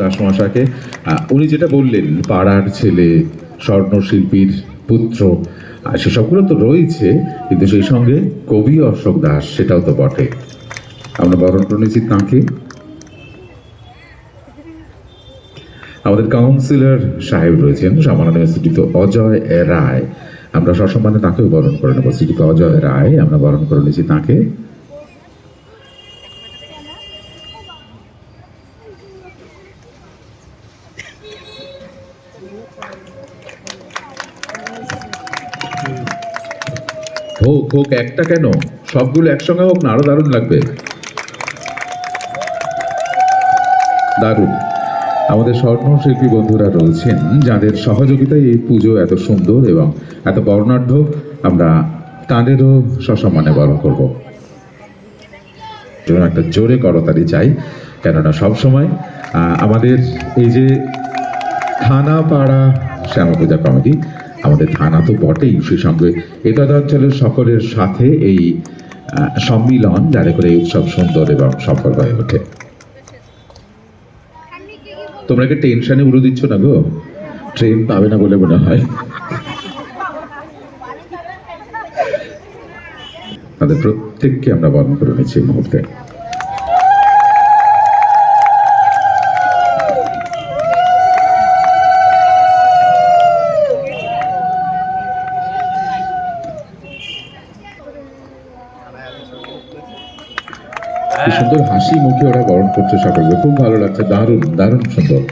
দাস মহাশয়কে উনি যেটা বললেন, পাড়ার ছেলে, স্বর্ণশিল্পীর পুত্র আর সেসবগুলো তো রয়েছে, কিন্তু সেই সঙ্গে কবি অশোক দাস, সেটাও তো বটে। আমরা বরণ করে নিয়েছি তাঁকে। আমাদের কাউন্সিলর সাহেব রয়েছেন সম্মাননীয় শ্রীযুক্ত অজয় রায়। আমরা সসম্মানে তাকেও বরণ করে নেব। শ্রীযুক্ত অজয় রায়, আমরা বরণ করে নিয়েছি তাকে। হোক হোক একটা কেন? সবগুলো একসঙ্গে হোক না, আরও দারুণ লাগবে। দারুণ। আমাদের স্বর্ণশিল্পী বন্ধুরা রয়েছেন, যাদের সহযোগিতায় এই পুজো এত সুন্দর এবং এত বর্ণাঢ্য। আমরা তাঁদেরও সসম্মানে বরণ করব। একটা জোরে করতালি চাই, কেননা সবসময় আমাদের এই যে থানা পাড়া শ্যামা পূজা কমিটি। আমাদের থানা তো বটেই সেই সঙ্গে। এতদ অঞ্চলের সকলের সাথে এই সম্মিলন যাতে করে এই উৎসব সুন্দর এবং সফল হয়ে ওঠে। তোমরা কি টেনশনে উড়ে দিচ্ছ না গো? ট্রেন পাবে না বলে মনে হয়। তাদের প্রত্যেককে আমরা বরণ করে নিচ্ছি এই মুহূর্তে। কি সুন্দর হাসি মুখে ওরা বরণ করছে সকলকে। খুব ভালো লাগছে দারুণ দারুণ সুন্দর।